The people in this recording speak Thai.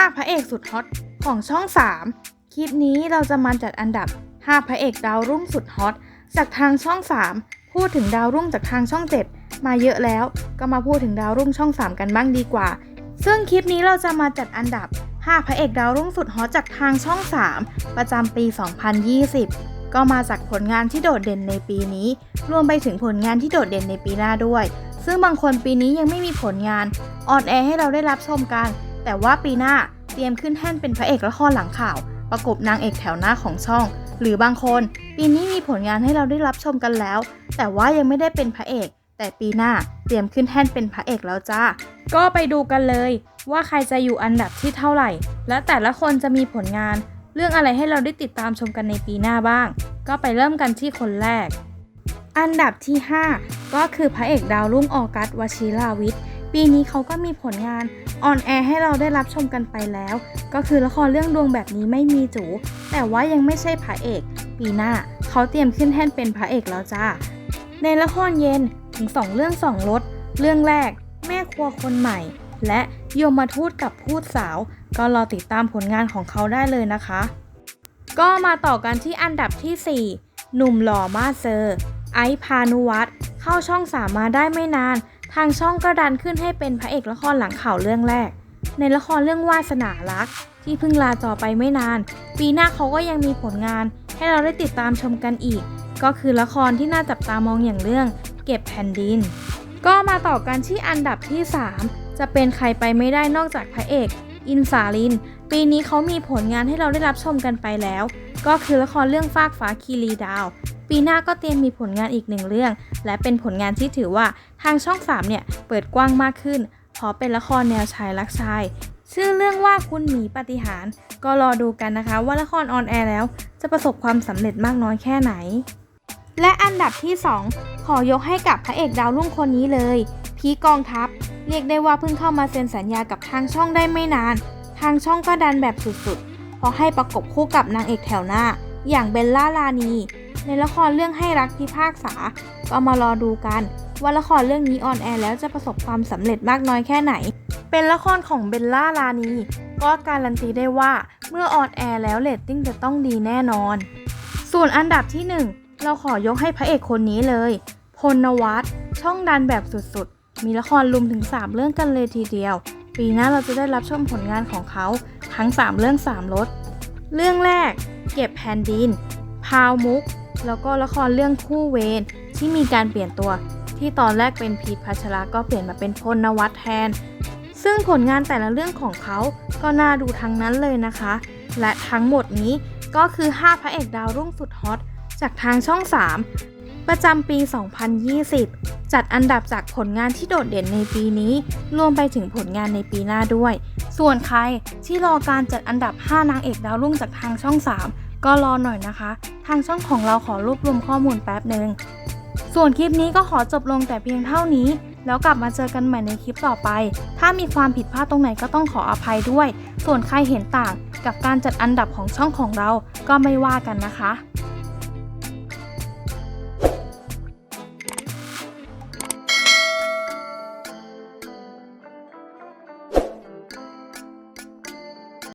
5 พระเอกสุดฮอตของช่อง 3 คลิปนี้เราจะมาจัดอันดับ 5 พระเอกดาวรุ่งสุดฮอตจากทางช่อง 3 พูดถึงดาวรุ่งจากทางช่อง 7 มาเยอะแล้ว ก็มาพูดถึงดาวรุ่งช่อง 3 กันบ้างดีกว่า ซึ่งคลิปนี้เราจะมาจัดอันดับ 5 พระเอกดาวรุ่งสุดฮอตจากทางช่อง 3 ประจำปี 2020 ก็มาจากผลงานที่โดดเด่นในปีนี้ รวมไปถึงผลงานที่โดดเด่นในปีหน้าด้วย ซึ่งบางคนปีนี้ยังไม่มีผลงานออนแอร์ให้เราได้รับชมกัน แต่ว่าปีหน้าเตรียมขึ้นแท่นเป็นพระเอกละครหลังข่าว ประกบนางเอกแถวหน้าของช่อง หรือบางคนปีนี้มีผลงานให้เราได้รับชมกันแล้ว แต่ว่ายังไม่ได้เป็นพระเอก แต่ปีหน้าเตรียมขึ้นแท่นเป็นพระเอกแล้วจ้าก็ไปดูกันเลย ว่าใครจะอยู่อันดับที่เท่าไหร่ และแต่ละคนจะมีผลงาน เรื่องอะไรให้เราได้ติดตามชมกันในปีหน้าบ้าง ก็ไปเริ่มกันที่คนแรก อันดับที่ 5 ก็คือพระเอกดาวรุ่งออกัสวชิราวิทย์ ปีนี้เขาก็มีผลงานออนแอร์ให้เราได้รับชมกันไปแล้ว ก็คือละครเรื่องดวงแบบนี้ไม่มีจู แต่ว่ายังไม่ใช่พระเอก ปีหน้าเขาเตรียมขึ้นแท่นเป็นพระเอกแล้วจ้า ในละครเย็นถึง 2 เรื่อง2รสเรื่องแรก แม่ครัวคนใหม่ และโยมมาทูตกับพูดสาว ก็รอติดตามผลงานของเขาได้เลยนะคะ ก็มาต่อกันที่อันดับที่ 4 หนุ่มหล่อมาเซอร์ ไอซ์พานุวัตรเข้าช่องสามมาได้ไม่นาน ทางช่องก็ดันขึ้นให้เป็นพระเอกละครหลังข่าวเรื่องแรก ในละครเรื่องวาสนารัก ที่เพิ่งลาจอไปไม่นาน ปีหน้าเขาก็ยังมีผลงาน ให้เราได้ติดตามชมกันอีก ก็คือละครที่น่าจับตามองอย่างเรื่อง เก็บแผ่นดิน ก็มาต่อกันที่อันดับที่ 3 จะเป็นใครไปไม่ได้นอกจากพระเอก อินสาลิน ปีนี้เขามีผลงานให้เราได้รับชมกันไปแล้ว ก็คือละครเรื่องฟากฟ้าคีรีดาว ปีหน้าก็เตรียมมีผลงานอีกหนึ่งเรื่อง และเป็นผลงานที่ถือว่าทางช่อง 3 เนี่ย เปิดกว้างมากขึ้น เพราะเป็นละครแนวชายรักชาย ชื่อเรื่องว่าคุณหมีปฏิหาร ก็รอดูกันนะคะว่าละครออนแอร์แล้ว จะประสบความสำเร็จมากน้อยแค่ไหน และอันดับที่ 2 ขอยกให้กับพระเอกดาวรุ่งคนนี้เลย พีกองทัพ เรียกได้ว่าเพิ่งเข้ามาเซ็นสัญญากับทางช่องได้ไม่นาน ทางช่องก็ดันแบบสุดๆ เพราะให้ประกบคู่กับนางเอกแถวหน้า อย่างเบลล่าลานี ในละครเรื่องให้รักพิพากษา ก็มารอดูกันว่าละครเรื่องนี้ออนแอร์แล้วจะประสบความสำเร็จมากน้อยแค่ไหน เป็นละครของเบลล่าลานีก็การันตีได้ว่าเมื่อออนแอร์แล้วเรตติ้งจะต้องดีแน่นอน ส่วนอันดับที่ 1 เราขอยกให้พระเอกคนนี้เลย พลนวัตช่องดันแบบสุดๆ มีละครลุมถึง 3 เรื่องกันเลยทีเดียว ปีหน้าเราจะได้รับชมผลงานของเขาทั้ง 3 เรื่อง 3รสเรื่องแรก เก็บแผ่นดิน พาวมุก แล้วก็ละครเรื่องคู่เวรที่มีการเปลี่ยนตัว ที่ตอนแรกเป็นพีทพัชระก็เปลี่ยนมาเป็นพลนวัตแทน ซึ่งผลงานแต่ละเรื่องของเขาก็น่าดูทั้งนั้นเลยนะคะ และทั้งหมดนี้ก็คือ 5 พระเอกดาวรุ่งสุดฮอตจากทางช่อง 3 ประจำปี 2020 จัดอันดับจากผลงานที่โดดเด่นในปีนี้ รวมไปถึงผลงานในปีหน้าด้วย ส่วนใครที่รอการจัดอันดับ 5 นางเอกดาวรุ่งจากทางช่อง 3 ก็รอหน่อยนะคะ ทางช่องของเราขอรวบรวมข้อมูลแป๊บหนึ่ง ส่วนคลิปนี้ก็ขอจบลงแต่เพียงเท่านี้ แล้วกลับมาเจอกันใหม่ในคลิปต่อไป ถ้ามีความผิดพลาดตรงไหนก็ต้องขออภัยด้วย ส่วนใครเห็นต่างกับการจัดอันดับของช่องของเรา ก็ไม่ว่ากันนะคะ